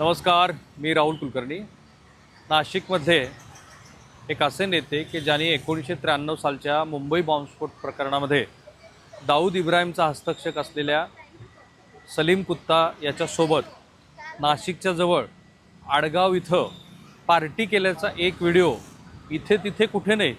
नमस्कार मी राहुल कुलकर्णी. नाशिकमध्ये एक असे नेते की ज्यांनी एकोणीसशे त्र्याण्णव सालच्या मुंबई बॉम्बस्फोट प्रकरणामध्ये दाऊद इब्राहिमचा हस्तक्षेप असलेल्या सलीम कुत्ता याच्यासोबत नाशिकच्या जवळ आडगाव इथं पार्टी केल्याचा एक व्हिडिओ इथे तिथे कुठे नाही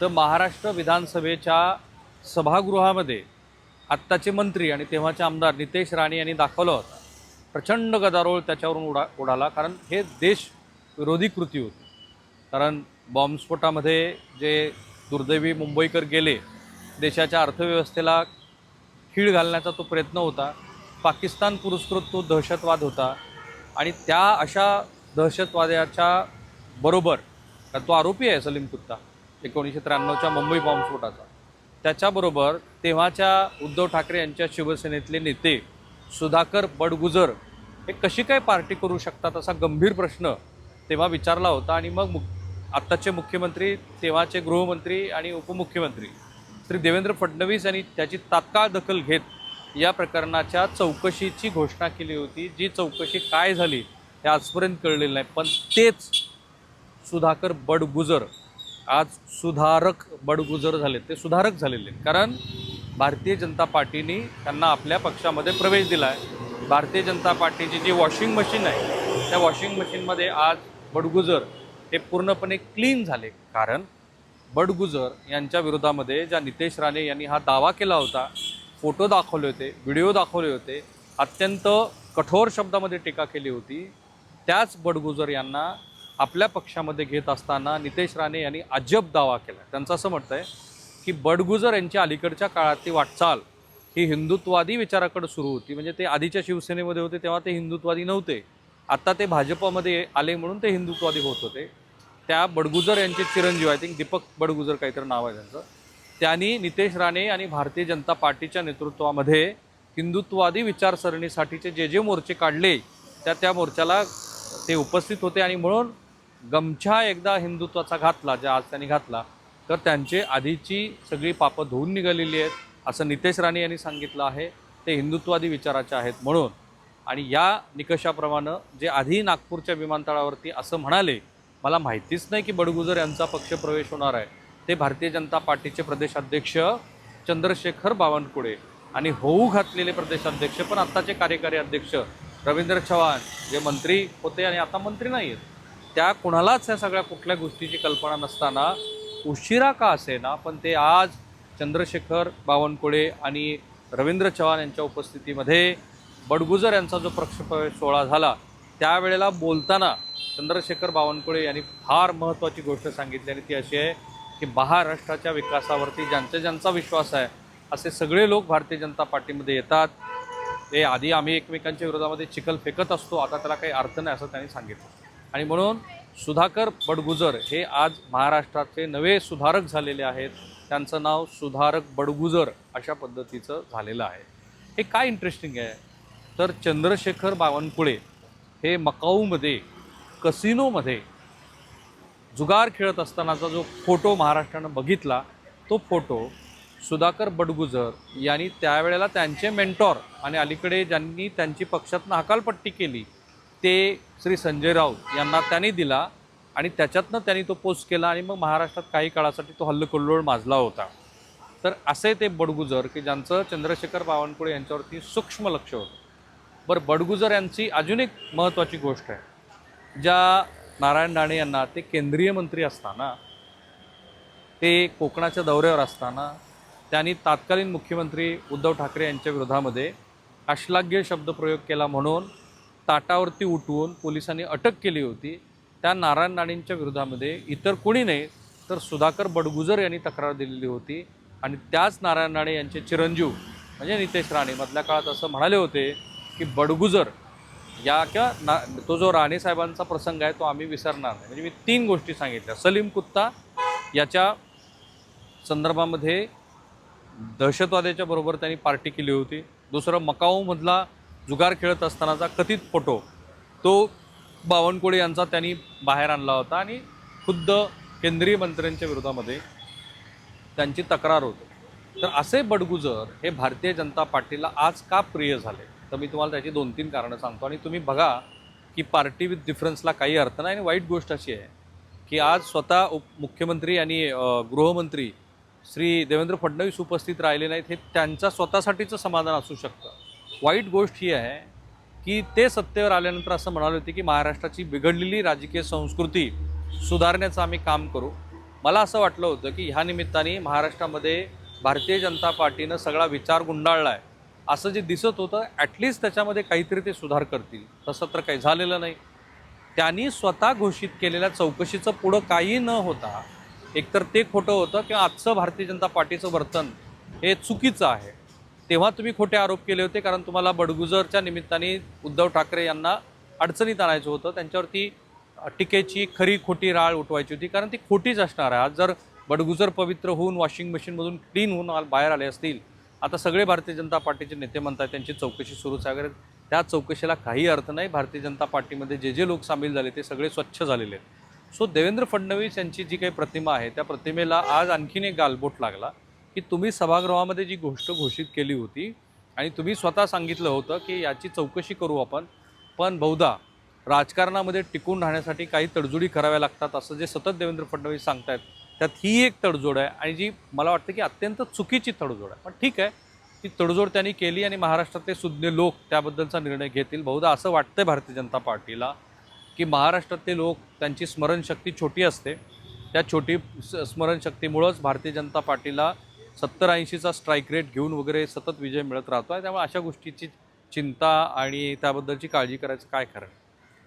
तर महाराष्ट्र विधानसभेच्या सभागृहामध्ये आत्ताचे मंत्री आणि तेव्हाचे आमदार नितेश राणे यांनी दाखवलं होतं. प्रचंड गदारोळ त्याच्यावरून उडा उडाला. कारण हे देश विरोधी कृती होती. कारण बॉम्बस्फोटामध्ये जे दुर्दैवी मुंबईकर गेले देशाच्या अर्थव्यवस्थेला खीळ घालण्याचा तो प्रयत्न होता. पाकिस्तान पुरस्कृत तो दहशतवाद होता. आणि त्या अशा दहशतवाद्याच्या बरोबर कारण तो आरोपी आहे सलीम कुत्ता एकोणीसशे त्र्याण्णवच्या मुंबई बॉम्बस्फोटाचा. त्याच्याबरोबर तेव्हाच्या उद्धव ठाकरे यांच्या शिवसेनेतले नेते सुधाकर बडगुजर हे कशी काय पार्टी करू शकतात असा गंभीर प्रश्न तेव्हा विचारला होता आणि मग मु आत्ताचे मुख्यमंत्री तेव्हाचे गृहमंत्री आणि उपमुख्यमंत्री श्री देवेंद्र फडणवीस यांनी त्याची तात्काळ दखल घेत या प्रकरणाच्या चौकशीची घोषणा केली होती. जी चौकशी काय झाली हे आजपर्यंत कळलेलं नाही. पण तेच सुधाकर बडगुजर आज सुधारक बडगुजर झाले. ते सुधारक झालेले आहेत. कारण भारतीय जनता पार्टीने त्यांना आपल्या पक्षामध्ये प्रवेश दिला आहे भारतीय जनता पार्टीची जी वॉशिंग मशीन आहे त्या वॉशिंग मशीनमध्ये आज बडगुजर हे पूर्णपणे क्लीन झाले. कारण बडगुजर यांच्या विरोधामध्ये ज्या नितेश राणे यांनी हा दावा केला होता फोटो दाखवले होते व्हिडिओ दाखवले होते अत्यंत कठोर शब्दामध्ये टीका केली होती. त्याच बडगुजर यांना आपल्या पक्षामध्ये घेत असताना नितेश राणे यांनी अजब दावा केला. त्यांचं असं म्हणतं आहे की बडगुजर यांची अलीकडच्या काळातली वाटचाल ही हिंदुत्वादी विचाराकडे सुरू होती. म्हणजे ते आधीच्या शिवसेनेमध्ये होते तेव्हा ते हिंदुत्वादी नव्हते. आत्ता ते भाजपमध्ये आले म्हणून ते हिंदुत्वादी होत होते. त्या बडगुजर यांचे चिरंजीव आय थिंक दीपक बडगुजर काहीतरी नाव आहे त्यांचं. त्यांनी नितेश राणे आणि भारतीय जनता पार्टीच्या नेतृत्वामध्ये हिंदुत्वादी विचारसरणीसाठीचे जे जे मोर्चे काढले त्या त्या मोर्चाला ते उपस्थित होते आणि म्हणून गमछा एकदा हिंदुत्वाचा घातला ज्या आज त्यांनी घातला तर त्यांचे आधीची सगळी पापं धुवून निघालेली आहेत. असं नितेश राणे यांनी सांगितलं आहे ते हिंदुत्वादी विचाराचे आहेत म्हणून. आणि या निकषाप्रमाणे जे आधी नागपूरच्या विमानतळावरती असं म्हणाले मला माहितीच नाही की बडगुजर यांचा पक्षप्रवेश होणार आहे. ते भारतीय जनता पार्टीचे प्रदेशाध्यक्ष चंद्रशेखर बावनकुळे आणि होऊ घातलेले प्रदेशाध्यक्ष पण आत्ताचे कार्यकारी अध्यक्ष रवींद्र चव्हाण जे मंत्री होते आणि आता मंत्री नाही आहेत. त्या कुणालाच या सगळ्या कुठल्या गोष्टीची कल्पना नसताना उशिरा का असे ना पण ते आज चंद्रशेखर बावनकुळे आणि रवींद्र चव्हाण यांच्या उपस्थितीमध्ये बडगुजर यांचा जो पक्षप्रवेश सोहळा झाला त्यावेळेला बोलताना चंद्रशेखर बावनकुळे यांनी फार महत्त्वाची गोष्ट सांगितली आणि ती अशी आहे की महाराष्ट्राच्या विकासावरती ज्यांचा ज्यांचा विश्वास आहे असे सगळे लोक भारतीय जनता पार्टीमध्ये येतात. ते आधी आम्ही एकमेकांच्या विरोधामध्ये चिखल फेकत असतो आता त्याला काही अर्थ नाही असं त्यांनी सांगितलं. आणि म्हणून सुधाकर बडगुजर हे आज महाराष्ट्राचे नवे सुधारक झालेले आहेत. त्यांचं नाव सुधारक बडगुजर अशा पद्धतीचं झालेलं आहे. हे काय इंटरेस्टिंग आहे? तर चंद्रशेखर बावनकुळे हे मकाऊमध्ये कसिनोमध्ये जुगार खेळत असतानाचा जो फोटो महाराष्ट्रानं बघितला तो फोटो सुधाकर बडगुजर यांनी त्यावेळेला त्यांचे मेंटॉर आणि अलीकडे ज्यांनी त्यांची पक्षातनं हकालपट्टी केली ते श्री संजय राऊत यांना त्यांनी दिला. आणि त्याच्यातनं त्यांनी तो पोस्ट केला आणि मग महाराष्ट्रात काही काळासाठी तो हल्लकल्लोळ माजला होता. तर असे ते बडगुजर की ज्यांचं चंद्रशेखर बावनकुळे यांच्यावरती सूक्ष्म लक्ष होतं. बरं बडगुजर यांची अजून एक महत्त्वाची गोष्ट आहे. ज्या नारायण राणे यांना ते केंद्रीय मंत्री असताना ते कोकणाच्या दौऱ्यावर असताना त्यांनी तात्कालीन मुख्यमंत्री उद्धव ठाकरे यांच्या विरोधामध्ये अश्लाघ्य शब्दप्रयोग केला म्हणून ताटावरती उठवून पोलिसांनी अटक केली होती. त्या नारायण राणेंच्या विरोधामध्ये इतर कोणी नाही तर सुधाकर बडगुजर यांनी तक्रार दिलेली होती. आणि त्याच नारायण राणे यांचे चिरंजीव म्हणजे नितेश राणे मधल्या काळात असं म्हणाले होते की बडगुजर या किंवा ना तो जो राणे साहेबांचा प्रसंग आहे तो आम्ही विसरणार नाही. म्हणजे मी तीन गोष्टी सांगितल्या. सलीम कुत्ता याच्या संदर्भामध्ये दहशतवाद्याच्या बरोबर त्यांनी पार्टी केली होती. दुसरं मकाऊमधला जुगार खेळत असतानाचा कथित फोटो तो बावनकुळे यांचा त्यांनी बाहेर आणला होता आणि खुद्द केंद्रीय मंत्र्यांच्या विरोधामध्ये त्यांची तक्रार होती. तर असे बडगुजर हे भारतीय जनता पार्टीला आज का प्रिय झाले? तर मी तुम्हाला त्याची दोन तीन कारणं सांगतो आणि तुम्ही बघा की पार्टी विथ डिफरन्सला काही अर्थ नाही आणि वाईट गोष्ट अशी आहे की आज स्वतः उप मुख्यमंत्री आणि गृहमंत्री श्री देवेंद्र फडणवीस उपस्थित राहिले नाहीत हे त्यांच्या स्वतःसाठीचं समाधान असू शकतं. वाईट गोष्ट ही आहे की ते सत्तेवर आल्यानंतर असं म्हणाले होते की महाराष्ट्राची बिघडलेली राजकीय संस्कृती सुधारण्याचं आम्ही काम करू. मला असं वाटलं होतं की ह्या निमित्ताने महाराष्ट्रामध्ये भारतीय जनता पार्टीनं सगळा विचार गुंडाळला आहे असं जे दिसत होतं ॲटलिस्ट त्याच्यामध्ये काहीतरी ते सुधार करतील. तसं तर काही झालेलं नाही. त्यांनी स्वतः घोषित केलेल्या चौकशीचं पुढं काही न होता एकतर ते खोटं होतं किंवा आजचं भारतीय जनता पार्टीचं वर्तन हे चुकीचं आहे. तेव्हा तुम्ही खोटे आरोप केले होते कारण तुम्हाला बडगुजरच्या निमित्ताने उद्धव ठाकरे यांना अडचणीत आणायचं होतं. त्यांच्यावरती टीकेची खरी खोटी राळ उठवायची होती कारण ती खोटीच असणार आहे. आज जर बडगुजर पवित्र होऊन वॉशिंग मशीनमधून क्लीन होऊन आ- बाहेर आले असतील आता सगळे भारतीय जनता पार्टीचे नेते म्हणतात त्यांची चौकशी सुरूच आहे. त्या चौकशीला काही अर्थ नाही भारतीय जनता पार्टीमध्ये जे जे लोक सामील झाले ते सगळे स्वच्छ झालेले आहेत. सो देवेंद्र फडणवीस यांची जी काही प्रतिमा आहे त्या प्रतिमेला आज आणखीन एक गालबोट लागला. की तुम्ही सभागृहामध्ये जी गोष्ट घोषित केली होती आणि तुम्ही स्वतः सांगितलं होतं की याची चौकशी करू आपण पण बहुधा राजकारणामध्ये टिकून राहण्यासाठी काही तडजोडी कराव्या लागतात असं जे सतत देवेंद्र फडणवीस सांगतायत त्यात ही एक तडजोड आहे आणि जी मला वाटतं की अत्यंत चुकीची तडजोड आहे. पण ठीक आहे ती तडजोड त्यांनी केली आणि महाराष्ट्रातले सुज्ञ लोक त्याबद्दलचा निर्णय घेतील. बहुधा असं वाटतंय भारतीय जनता पार्टीला की महाराष्ट्रातले लोक त्यांची स्मरणशक्ती छोटी असते. त्या छोटी स- स्मरणशक्तीमुळंच भारतीय जनता पार्टीला सत्तर ऐंशीचा स्ट्राईक रेट घेऊन वगैरे सतत विजय मिळत राहतो आहे त्यामुळे अशा गोष्टीची चिंता आणि त्याबद्दलची काळजी करायचं काय कारण?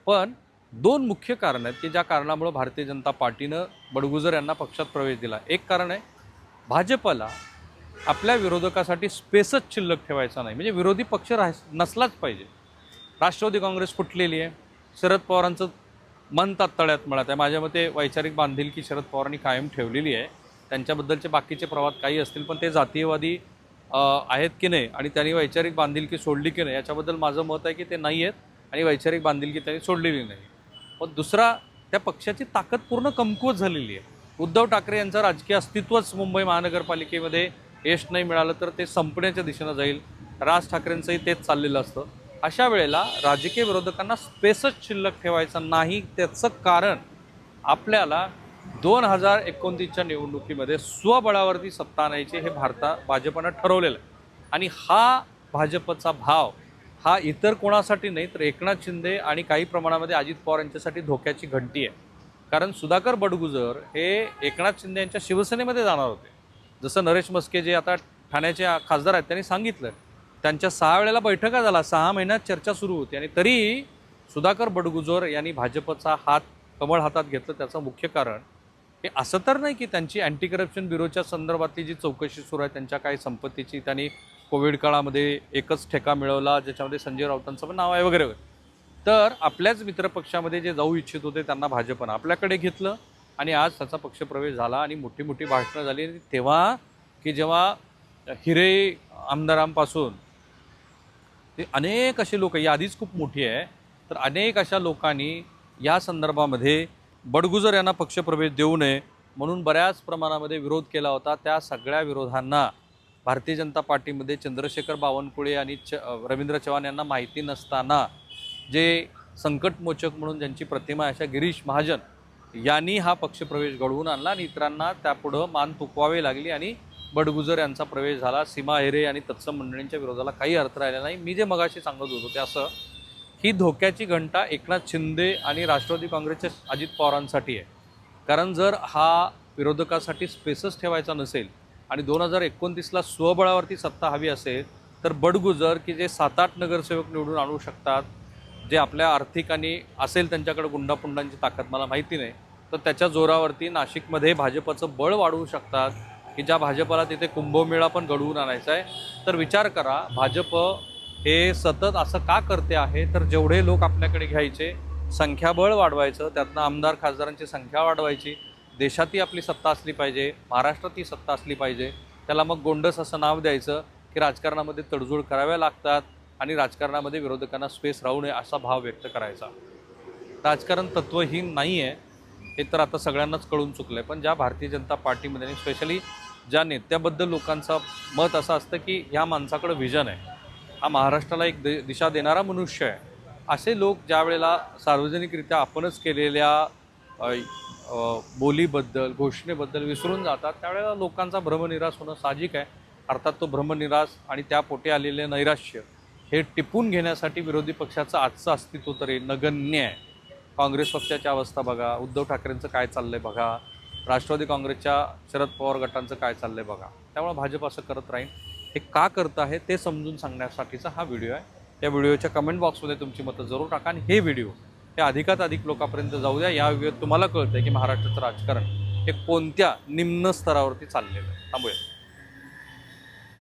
पण दोन मुख्य कारण आहेत की ज्या कारणामुळं भारतीय जनता पार्टीनं बडगुजर यांना पक्षात प्रवेश दिला. एक कारण आहे भाजपला आपल्या विरोधकासाठी स्पेसच शिल्लक ठेवायचा नाही. म्हणजे विरोधी पक्ष राह नसलाच पाहिजे. राष्ट्रवादी काँग्रेस फुटलेली आहे. शरद पवारांचं मन तात्तळ्यात मिळत आहे माझ्या मते वैचारिक बांधिलकी शरद पवारांनी कायम ठेवलेली आहे. त्यांच्याबद्दलचे बाकीचे प्रवाद काही असतील पण ते जातीयवादी आहेत की नाही? आणि त्यांनी वैचारिक बांधिलकी सोडली की नाही? याच्याबद्दल माझं मत आहे की ते नाही आहेत आणि वैचारिक बांधिलकी त्यांनी सोडलेली नाही. पण दुसरा त्या पक्षाची ताकद पूर्ण कमकुवत झालेली आहे. उद्धव ठाकरे यांचं राजकीय अस्तित्वच मुंबई महानगरपालिकेमध्ये यश नाही मिळालं तर ते संपण्याच्या दिशेनं जाईल. राज ठाकरेंचंही तेच चाललेलं असतं. अशा वेळेला राजकीय विरोधकांना स्पेसच शिल्लक ठेवायचं नाही त्याचं कारण आपल्याला दोन हजार एकोणतीसच्या निवडणुकीमध्ये स्वबळावरती सत्ता आणायची हे भारता भाजपनं ठरवलेलं आहे. आणि हा भाजपचा भाव हा इतर कोणासाठी नाही तर एकनाथ शिंदे आणि काही प्रमाणामध्ये अजित पवार यांच्यासाठी धोक्याची घंटी आहे. कारण सुधाकर बडगुजर हे एकनाथ शिंदे यांच्या शिवसेनेमध्ये जाणार होते. जसं नरेश मस्के जे आता ठाण्याचे खासदार आहेत त्यांनी सांगितलं. त्यांच्या सहा वेळेला बैठका झाला सहा महिन्यात चर्चा सुरू होती. आणि तरी सुधाकर बडगुजर यांनी भाजपचा हात कमळ हातात घेतलं त्याचं मुख्य कारण हे असं तर नाही की त्यांची अँटी करप्शन ब्युरोच्या संदर्भातली जी चौकशी सुरू आहे त्यांच्या काही संपत्तीची त्यांनी कोविड काळामध्ये एकच ठेका मिळवला ज्याच्यामध्ये संजय राऊतांचं पण नाव आहे वगैरे वगैरे. तर आपल्याच मित्रपक्षामध्ये जे जाऊ इच्छित होते त्यांना भाजपनं आपल्याकडे घेतलं आणि आज त्याचा पक्षप्रवेश झाला आणि मोठी मोठी भाषणं झाली. तेव्हा की जेव्हा हिरे आमदारांपासून ते अनेक असे लोक यादीच खूप मोठी आहे तर अनेक अशा लोकांनी या संदर्भामध्ये बडगुजर यांना पक्षप्रवेश देऊ नये म्हणून बऱ्याच प्रमाणामध्ये विरोध केला होता. त्या सगळ्या विरोधांना भारतीय जनता पार्टीमध्ये चंद्रशेखर बावनकुळे आणि च रवींद्र चव्हाण यांना माहिती नसताना जे संकटमोचक म्हणून ज्यांची प्रतिमा आहे अशा गिरीश महाजन यांनी हा पक्षप्रवेश घडवून आणला आणि इतरांना त्यापुढं मान तुकवावे लागली आणि बडगुजर यांचा प्रवेश झाला. सीमा हिरे आणि तत्सम मंडळींच्या विरोधाला काही अर्थ राहिला नाही. मी जे मगाशी सांगत होतो ते असं ही धोक्याची घंटा एकनाथ शिंदे आणि राष्ट्रवादी काँग्रेसच्या अजित पवारांसाठी आहे. कारण जर हा विरोधकासाठी स्पेसच ठेवायचा नसेल आणि दोन हजार एकोणतीसला स्वबळावरती सत्ता हवी असेल तर बडगुजर की जे सात आठ नगरसेवक निवडून आणू शकतात जे आपल्या आर्थिक आणि असेल त्यांच्याकडे गुंडापुंडांची ताकद मला माहिती नाही तर त्याच्या जोरावरती नाशिकमध्ये भाजपचं बळ वाढवू शकतात की ज्या भाजपला तिथे कुंभमेळा पण घडवून आणायचा आहे. तर विचार करा भाजप हे सतत असं का करते आहे? तर जेवढे लोक आपल्याकडे घ्यायचे संख्याबळ वाढवायचं त्यातनं आमदार खासदारांची संख्या वाढवायची देशातही आपली सत्ता असली पाहिजे महाराष्ट्रातही सत्ता असली पाहिजे त्याला मग गोंडस असं नाव द्यायचं की राजकारणामध्ये तडजोड कराव्या लागतात आणि राजकारणामध्ये विरोधकांना स्पेस राहू नये असा भाव व्यक्त करायचा. राजकारण तत्वहीन नाही आहे हे तर आता सगळ्यांनाच कळून चुकलं आहे पण ज्या भारतीय जनता पार्टीमध्ये आणि स्पेशली ज्या नेत्याबद्दल लोकांचं मत असं असतं की ह्या माणसाकडं व्हिजन आहे. हा महाराष्ट्राला एक दि दिशा देणारा मनुष्य आहे. असे लोक ज्या वेळेला सार्वजनिकरित्या आपणच केलेल्या बोलीबद्दल घोषणेबद्दल विसरून जातात त्यावेळेला लोकांचा भ्रमनिरास होणं साहजिक आहे. अर्थात तो भ्रमनिरास आणि त्या पोटे आलेले नैराश्य हे टिपून घेण्यासाठी विरोधी पक्षाचं आजचं अस्तित्व तरी नगण्य आहे. काँग्रेस पक्षाची अवस्था बघा उद्धव ठाकरेंचं काय चाललंय बघा राष्ट्रवादी काँग्रेसच्या शरद पवार गटांचं काय चाललंय बघा. त्यामुळे भाजप असं करत राहील. हे का करत आहे ते समजून सांगण्यासाठीचा हा व्हिडिओ आहे. या व्हिडिओच्या कमेंट बॉक्समध्ये तुमची मतं जरूर टाका आणि हे व्हिडिओ हे अधिकात अधिक लोकांपर्यंत जाऊ द्या. या व्हिडिओत तुम्हाला कळतंय की महाराष्ट्राचं राजकारण हे कोणत्या निम्न स्तरावरती चाललेलं आहे. थांबूया.